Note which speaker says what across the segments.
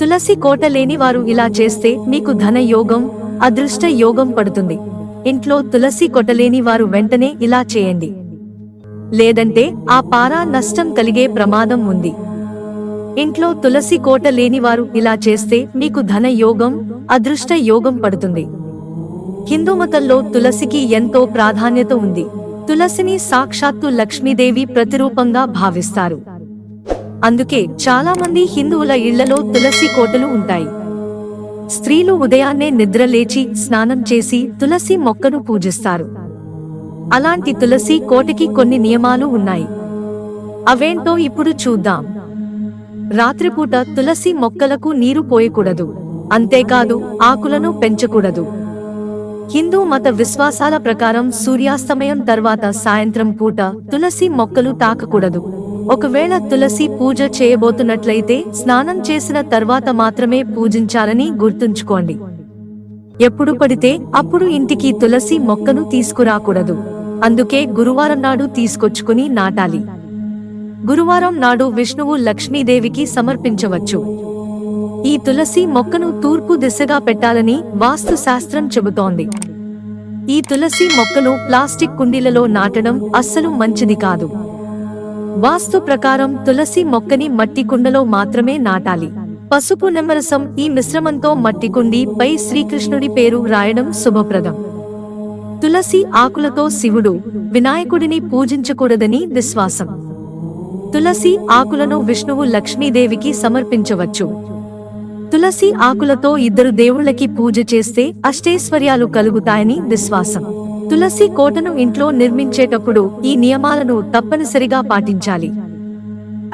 Speaker 1: తులసి కోట లేని వారు ఇలా చేస్తే మీకు ధన యోగం అదృష్ట యోగం పడుతుంది. ఇంట్లో తులసి కొట్టలేని వారు వెంటనే ఇలా చేయండి. లేదంటే ఆ పారా నష్టం కలిగే ప్రమాదం ఉంది. ఇంట్లో తులసి కోట లేని వారు ఇలా చేస్తే మీకు ధన యోగం అదృష్ట యోగం పడుతుంది. హిందూ మతంలో తులసికి ఎంతో ప్రాధాన్యత ఉంది. తులసిని సాక్షాత్తు లక్ష్మీదేవి ప్రతిరూపంగా భావిస్తారు. అందుకే చాలా మంది హిందువుల ఇళ్ళలో తులసి కోటలు ఉంటాయి. స్త్రీలు ఉదయాన్నే నిద్ర లేచి స్నానం చేసి తులసి మొక్కను పూజిస్తారు. అలాంటి తులసి కోటకి కొన్ని నియమాలు ఉన్నాయి. అవేంటో ఇప్పుడు చూద్దాం. రాత్రిపూట తులసి మొక్కలకు నీరు పోయకూడదు. అంతేకాదు ఆకులను పెంచకూడదు. హిందూ మత విశ్వాసాల ప్రకారం సూర్యాస్తమయం తర్వాత సాయంత్రం పూట తులసి మొక్కలు తాకకూడదు. ఒకవేళ తులసి పూజ చేయబోతున్నట్లయితే స్నానం చేసిన తర్వాత మాత్రమే పూజించాలని గుర్తుంచుకోండి. ఎప్పుడు పడితే అప్పుడు ఇంటికి తులసి మొక్కను తీసుకురాకూడదు. అందుకే గురువారం నాడు తీసుకొచ్చుకుని నాటాలి. గురువారం నాడు విష్ణువు లక్ష్మీదేవికి సమర్పించవచ్చు. ఈ తులసి మొక్కను తూర్పు దిశగా పెట్టాలని వాస్తు శాస్త్రం చెబుతోంది. ఈ తులసి మొక్కను ప్లాస్టిక్ కుండీలలో నాటడం అస్సలు మంచిది కాదు. వాస్తు ప్రకారం తులసి మొక్కని మట్టి కుండలో మాత్రమే నాటాలి. పసుపు నిమ్మరసం ఈ మిశ్రమంతో మట్టి కుండి పై శ్రీకృష్ణుడి పేరు రాయడం శుభప్రదం. తులసి ఆకులతో శివుడు వినాయకుడిని పూజించకూడదని విశ్వాసం. తులసి ఆకులను విష్ణువు లక్ష్మీదేవికి సమర్పించవచ్చు. తులసి ఆకులతో ఇద్దరు దేవుళ్ళకి పూజ చేస్తే అష్టైశ్వర్యాలు కలుగుతాయని విశ్వాసం. తులసి కోటను ఇంట్లో నిర్మించేటప్పుడు ఈ నియమాలను తప్పనిసరిగా పాటించాలి.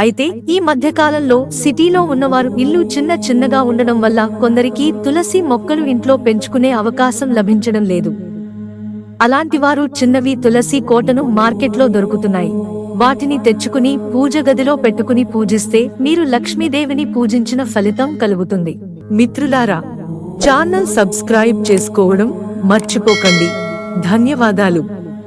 Speaker 1: అయితే ఈ మధ్యకాలంలో సిటీలో ఉన్నవారు ఇల్లు చిన్న చిన్నగా ఉండడం వల్ల కొందరికి తులసి మొక్కలు ఇంట్లో పెంచుకునే అవకాశం లభించడం లేదు. అలాంటి వారు చిన్నవి తులసి కోటను మార్కెట్లో దొరుకుతున్నాయి. వాటిని తెచ్చుకుని పూజ గదిలో పెట్టుకుని పూజిస్తే మీరు లక్ష్మీదేవిని పూజించిన ఫలితం కలుగుతుంది.
Speaker 2: మిత్రులారా ఛానల్ సబ్స్క్రైబ్ చేసుకోవడం మర్చిపోకండి. ధన్యవాదాలు.